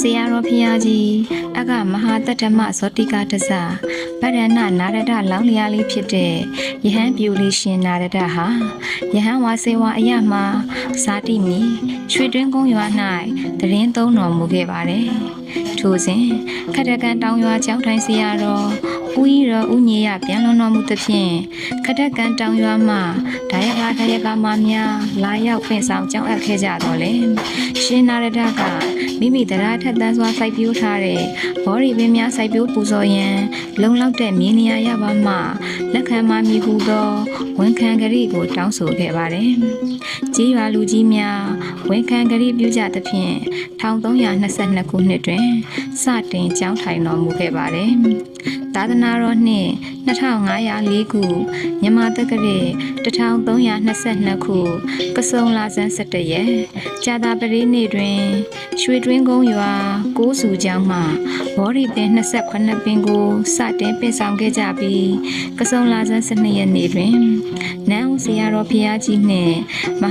ဆရာတော်ဖျားကြီးအကမဟာတတ္တမဇောတိကတစ္ဆဗဒနာနာရဒလောင်းလျာလေးဖြစ်တဲ့ယဟန်ပြူလေးရှင်နာရဒဟာယဟန်ဝါစေဝါအယမဇာတိမီရွှေတွင်းကုန်းရွာ၌တရင်သုံးတော်မူခဲ့ပါတယ်ထိုစဉ်ခတ္တကန်တောင်ရွာကျောင်းထိုင်ဆရာတော် ဦးဤတော်ဦးညီရပြန်လွန်တော်မူသဖြင့်ခတ္တကန်တောင်ရွာမှဒါယကဒါယကမများလာရောက်ပင့်ဆောင်ကြောင်းအပ်ခဲ့ကြတော်လဲရှင်နာရဒကမိမိတရားထက်သန်စွာစိုက်ပျိုးထားတဲ့ဘောရီပင်များစိုက်ပျိုးပူဇော်ရန်လုံလောက်တဲ့မြေနေရာရပါမှလက်ခံမမီဟုသောဝန်ခံကလေးကိုတောင်းဆိုခဲ့ပါတယ်။ကြီးရွာလူကြီးများဝန်ခံကလေးပြုကြသဖြင့်1322ခုနှစ်တွင်စတင်ကျောင်းထိုင်တော်မူခဲ့ပါတယ်။ သာသနာတော်နှင့်2504ခုမြန်မာတက္ကရာ1322ခုကစုံလာဇန်17ရက်ကြာတာပရိနေ့တွင် ရွှေတွင်းကုန်းရွာကိုးစုကျောင်းမှဘောရီပင်28ပင်ကိုစတင်ပင့်ဆောင်ခဲ့ကြပြီးကစုံလာဇန်12ရက်နေ့တွင်နန်းဦးဆရာတော်ဖျားကြီးနှင့်မဟာ